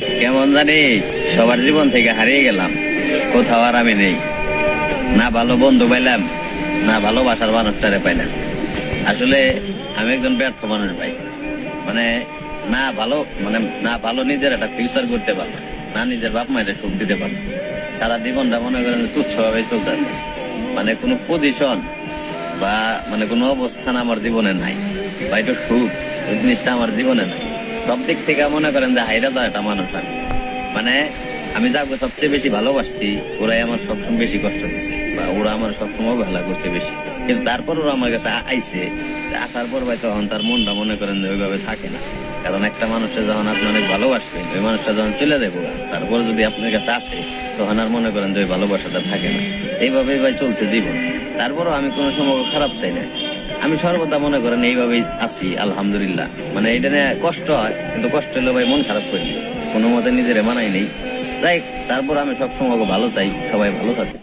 কেমন জানি সবার জীবন থেকে হারিয়ে গেলাম। কোথাও আর আমি নেই। না ভালো বন্ধু পাইলাম, না ভালোবাসার মানুষটারে পাইলাম। আসলে আমি একজন ব্যর্থ মানুষ ভাই। মানে না ভালো মানে না ভালো নিজের একটা ফিউচার করতে পারল না নিজের বাপ মায়ের সুখ দিতে পারল সারা জীবনটা মনে করেন তুচ্ছভাবে চলতে মানে কোনো পজিশন বা মানে কোনো অবস্থান আমার জীবনে নাই। বা এটা সুখ জিনিসটা আমার জীবনে নাই। সব দিক থেকে মনে করেন যে হাইরা তো একটা মানুষ আমি মানে আমি যাকে সবচেয়ে বেশি ভালোবাসছি, ওরাই আমার সবসময় বেশি কষ্ট দিচ্ছে বা ওরা আমার সবসময় অবহেলা করছে বেশি। কিন্তু তারপর ওরা আমার কাছে আইছে আসার পর ভাই তখন তার মনটা মনে করেন যে ওইভাবে থাকে না। কারণ একটা মানুষের যখন আপনি অনেক ভালোবাসবেন, ওই মানুষটা যখন চলে যাব, তারপর যদি আপনার কাছে আসে, তখন আর মনে করেন যে ওই ভালোবাসাটা থাকে না। এইভাবেই ভাই চলছে জীবন। তারপরও আমি কোনো সময় খারাপ চাই না। আমি সর্বদা মনে করেন এইভাবেই আছি, আলহামদুলিল্লাহ। মানে এটা নিয়ে কষ্ট হয়, কিন্তু কষ্ট হলে ভাই মন খারাপ করি কোনো মতে নিজেরে মানাই নেই। তাই তারপর আমি সবসময় ভালো চাই, সবাই ভালো থাকে।